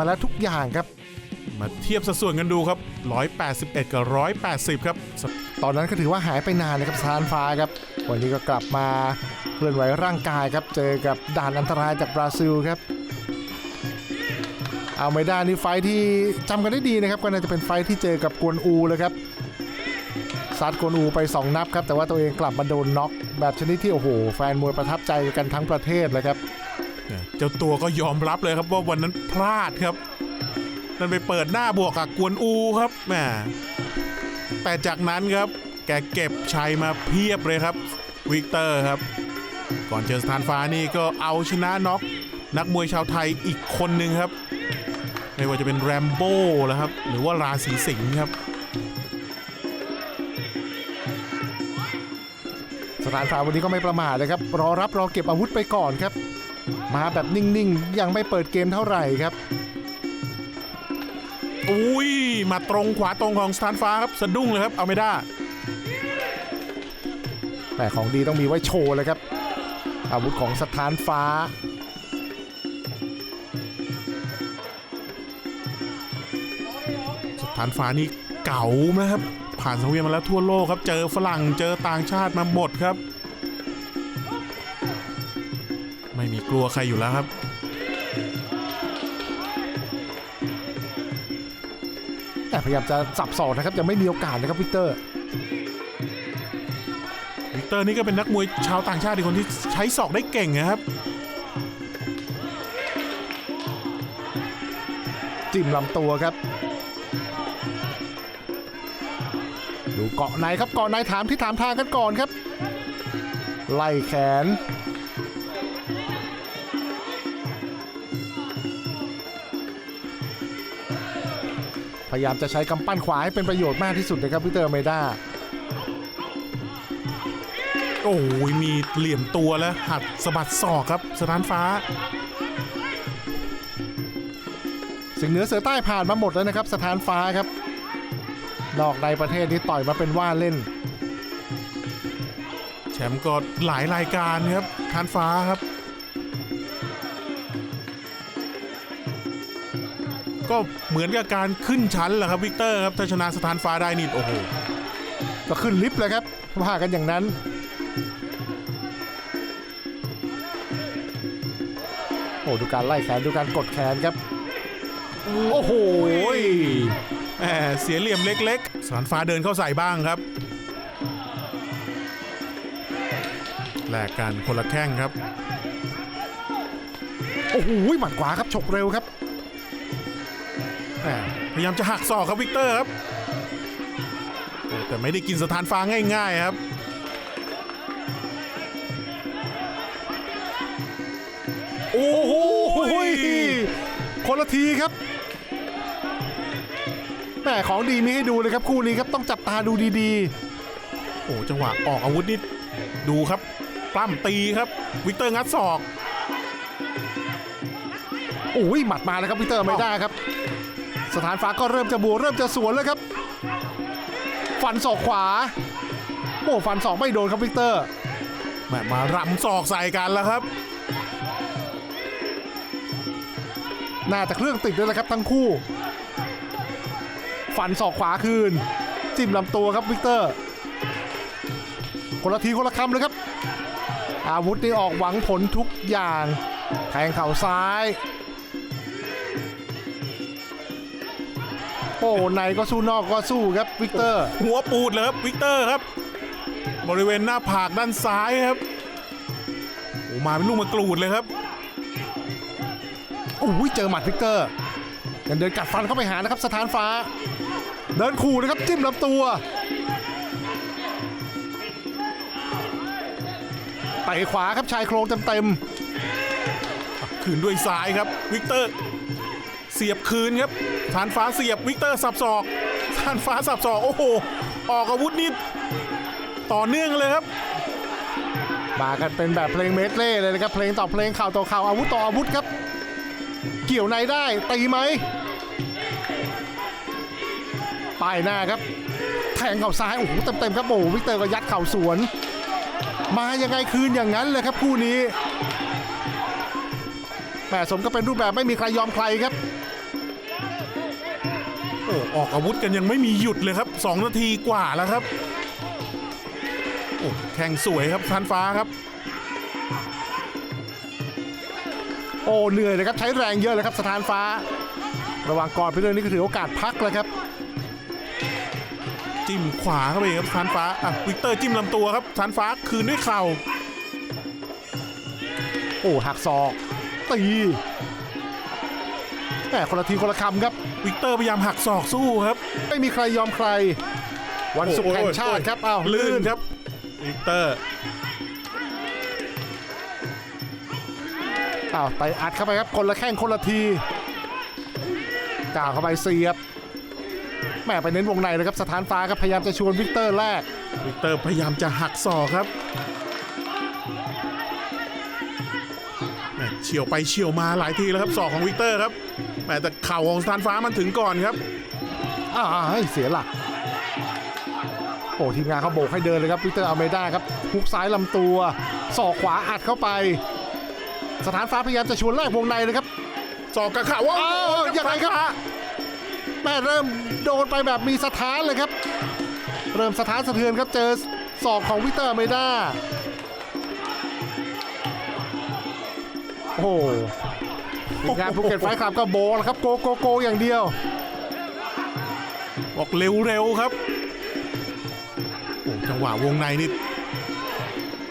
มาแล้วทุกอย่างครับ มาเทียบสัดส่วนกันดูครับ 181 กับ 180 ครับ ตอนนั้นก็ถือว่าหายไปนานนะครับสถานฟ้าครับ วันนี้ก็กลับมาเคลื่อนไหวร่างกายครับ เจอกับด่านอันตรายจากบราซิลครับเอาไม่ได้นี่ไฟท์ที่จำกันได้ดีนะครับก็น่าจะเป็นไฟท์ที่เจอกับกวนอูเลยครับซัดกวนอูไป 2 นับครับแต่ว่าตัวเองกลับมาโดนน็อกแบบชนิดที่โอ้โหแฟนมวยประทับใจกันทั้งประเทศเลยครับ เจ้าตัวก็ยอมรับเลยครับว่าวันนั้นพลาดครับ นั่นไปเปิดหน้าบวกกับกวนอูครับแหมแต่จากนั้นครับแกเก็บชัยมาเพียบเลยครับวิกเตอร์ครับ ก่อนเจอสถานฟ้านี่ก็เอาชนะน็อกนักมวยชาวไทยอีกคนหนึ่งครับ ไม่ว่าจะเป็นแรมโบ้แล้วครับ หรือว่าราศีสิงห์ครับสถานฟ้าวันนี้ก็ไม่ประมาทเลยครับ รอรับรอเก็บอาวุธไปก่อนครับ มาแบบนิ่งๆ ยังไม่เปิดเกมเท่าไหร่ครับ อุ้ยมาตรงขวาตรงของสถานฟ้าครับสะดุ้งเลยครับเอาไม่ได้แต่ของดีต้องมีไว้โชว์เลยครับ อาวุธของสถานฟ้าสถานฟ้านี่เก่านะครับ ผ่านสังเวียนมาแล้วทั่วโลกครับ เจอฝรั่งเจอต่างชาติมาหมดครับ ไม่มีกลัวใครอยู่แล้วครับ แต่พยายามจะสับสอกนะครับยังไม่มีโอกาสนะครับวิกเตอร์วิกเตอร์นี่ก็เป็นนักมวยชาวต่างชาติอีกคนที่ใช้ศอกได้เก่งนะครับจิ้มลำตัวครับ ดูเกาะในครับเกาะในถามที่ถามทางกันก่อนครับ ไล่แขน พยายามจะใช้กำปั้นขวาให้เป็นประโยชน์มากที่สุดนะครับวิเตอร์เมด้าโอ้ยมีเหลี่ยมตัวแล้วหัดสะบัดศอกครับสถานฟ้า สิงเหนือเสือใต้ผ่านมาหมดแล้วนะครับ สถานฟ้าครับ นอกในประเทศนี้ต่อยมาเป็นว่าเล่น แชมป์ก็หลายรายการครับทานฟ้าครับ ก็เหมือนกับการขึ้นชั้นแหละครับวิกเตอร์ครับถ้าชนะสถานฟ้าได้นี่โอ้โหก็ขึ้นลิฟต์เลยครับว่ากันอย่างนั้น โอ้ดูการไล่แขนดูการกดแขนครับ โอ้โหแหมเสียเหลี่ยมเล็กๆสถานฟ้าเดินเข้าใส่บ้างครับแลกกันคนละแข้งครับ โอ้โหหมัดขวาครับฉกเร็วครับแหม พยายามจะหักศอกครับวิกเตอร์ครับแต่ไม่ได้กินสถานฟ้าง่ายๆครับโอ้โหคนละทีครับแหมของดีมีให้ดูเลยครับคู่นี้ครับต้องจับตาดูดีๆ โอ้จังหวะออกอาวุธนี่ดูครับปล้ำตีครับ วิกเตอร์งัดศอกโอ้ยหมัดมาแล้วครับพีเตอร์ไม่ได้ครับ สถานฟ้าก็เริ่มจะบวกเริ่มจะสวนแล้วครับ ฟันศอกขวาโอ้ฟันศอกไม่โดนครับวิกเตอร์แหมมารำศอกใส่กันแล้วครับน่าจะเครื่องติดด้วยนะครับทั้งคู่ ฟันศอกขวาคืน จิ้มลำตัวครับวิกเตอร์ คนละทีคนละคำเลยครับ อาวุธนี่ออกหวังผลทุกอย่าง แทงเข่าซ้าย โอ้ในก็สู้นอกก็สู้ครับวิกเตอร์ หัวปูดเลยครับวิกเตอร์ครับ บริเวณหน้าผากด้านซ้ายครับโอ้มาเป็นลูกมะกรูดเลยครับโอ้ยเจอหมัดวิกเตอร์ยังเดินกัดฟันเข้าไปหานะครับสถานฟ้า เดินขู่นะครับจิ้มลำตัวเตะขวาครับชายโครงเต็มคืนด้วยซ้ายครับวิกเตอร์เสียบคืนครับฐานฟ้าเสียบวิกเตอร์สับศอกฐานฟ้าสับศอกโอ้โหออกอาวุธนี่ต่อเนื่องเลยครับมากันเป็นแบบเพลงเมดเล่เลยนะครับ เพลงต่อเพลงข่าวต่อข่าวอาวุธต่ออาวุธครับ เกี่ยวในได้ตีไหมป้ายหน้าครับ แทงเข่าซ้ายโอ้โหเต็มๆครับโอ้วิกเตอร์ก็ยัดเข่าสวน มายังไงคืนอย่างนั้นเลยครับคู่นี้แหมสมก็เป็นรูปแบบไม่มีใครยอมใครครับ ออกอาวุธกันยังไม่มีหยุดเลยครับ 2 นาทีกว่าแล้วครับโอ้แข่งสวยครับทันฟ้าครับ โอ้เหนื่อยเลยครับใช้แรงเยอะเลยครับสถานฟ้า ระหว่างก่อนไปเรื่องนี้ก็ถือโอกาสพักแล้วครับ จิ้มขวาเข้าไปครับทันฟ้าอะวิกเตอร์จิ้มลำตัวครับทันฟ้าคืนด้วยเข่าโอ้หักศอกตี แหมคนละทีคนละคำครับ วิกเตอร์พยายามหักศอกสู้ครับ ไม่มีใครยอมใคร วันศุกร์แห่งชาติครับอ้าวลื่นครับ วิกเตอร์อ้าวไตอัดเข้าไปครับคนละแข้งคนละทีก่าวเข้าไปเสียบแหม่ไปเน้นวงในเลยครับสถานฟ้าครับพยายามจะชวนวิกเตอร์แรก วิกเตอร์พยายามจะหักศอกครับแหม่เฉียวไปเฉียวมาหลายทีแล้วครับศอกของวิกเตอร์ครับแห ม่แต่เข่าของสถานฟ้ามันถึงก่อนครับอ้าวให้เสียหลัก โอ้ทีมงานเขาโบกให้เดินเลยครับวิกเตอร์อเมด้าครับฮุกซ้ายลำตัวศอกขวาอัดเข้าไป สถานฟ้าพยายามจะชวนแรกวงในเลยครับศอกกระเข่าว่าอ้าวยังไงครับแม่เริ่มโดนไปแบบมีสถานเลยครับ เริ่มสถานสะเทือนครับเจอศอกของวิกเตอร์อเมด้าโอ้โห ทีมงานภูเก็ตไฟท์คลับก็โบแล้วครับโกโกโกอย่างเดียว บอกเร็วๆครับโอ้จังหวะวงในนี่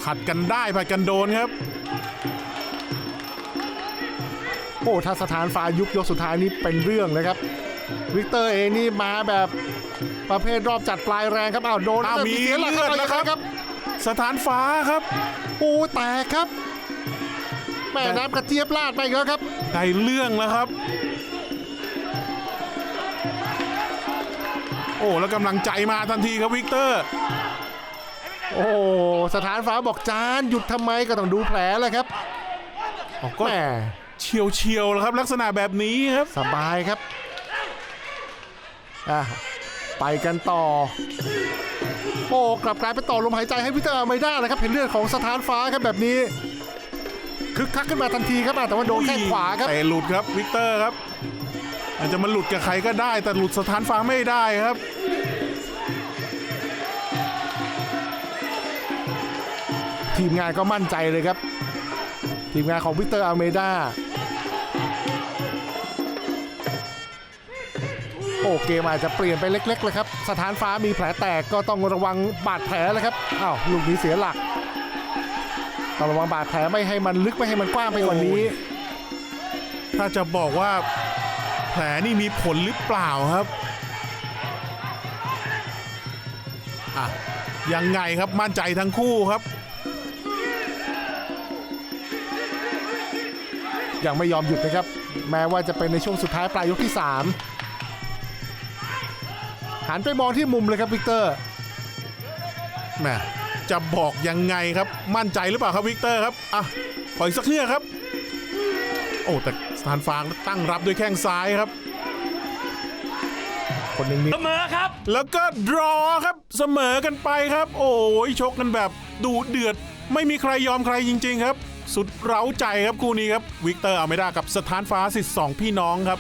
ผัดกันได้ผัดกันโดนครับโอ้ถ้าสถานฟ้ายุบยกสุดท้ายนี่เป็นเรื่องเลยครับ วิกเตอร์เองนี่มาแบบประเภทรอบจัดปลายแรงครับอ้าวโดนอ้าวมีเสียหลักเลือดแล้วครับครับ สถานฟ้าครับ โอ้แตกครับ แม่น้ำกระเจี๊ยบลาดไปอีกแล้วครับได้เรื่องแล้วครับ โอ้แล้วกำลังใจมาทันทีครับวิกเตอร์ โอ้สถานฟ้าบอกจานหยุดทำไมก็ต้องดูแผลแหละครับอ๋อก็แม่เฉียวเฉียวๆแล้วครับ ลักษณะแบบนี้ครับ สบายครับอะไปกันต่อ โอ้กลับกลายเป็นต่อลมหายใจให้วิกเตอร์ไม่ได้นะครับ เห็นเลือดของสถานฟ้าครับแบบนี้ คึกคักขึ้นมาทันทีครับอะแต่ว่าโดนแข้งขวาครับแต่หลุดครับวิกเตอร์ครับอาจจะมาหลุดกับใครก็ได้ แต่หลุดสถานฟ้าไม่ได้ครับทีมงานก็มั่นใจเลยครับ ทีมงานของวิกเตอร์อัลเมดาโอ้เกมอาจจะเปลี่ยนไปเล็กๆเลยครับ สถานฟ้ามีแผลแตกก็ต้องระวังบาดแผลเลยครับอ้าวลูกนี้เสียหลัก ต้องระวังบาดแผลไม่ให้มันลึกไม่ให้มันกว้างไปกว่านี้ ถ้าจะบอกว่าแผลนี่มีผลหรือเปล่าครับอะยังไงครับมั่นใจทั้งคู่ครับ ยังไม่ยอมหยุดนะครับ แม้ว่าจะเป็นในช่วงสุดท้ายปลายยกที่ 3 หันไปมองที่มุมเลยครับวิกเตอร์แหม จะบอกยังไงครับ มั่นใจหรือเปล่าครับวิกเตอร์ครับ อะ ขออีกสักเครื่องครับ โอ้ แต่สถานฟางตั้งรับด้วยแข้งซ้ายครับ คนหนึ่งมีเสมอครับ แล้วก็ดรอครับ เสมอกันไปครับ โอ้ยชกกันแบบดูเดือด ไม่มีใครยอมใครจริง ๆ ครับ สุดเร้าใจครับคู่นี้ครับ วิกเตอร์อาเมดากับสถานฟ้าสิทธิ์สองพี่น้องครับ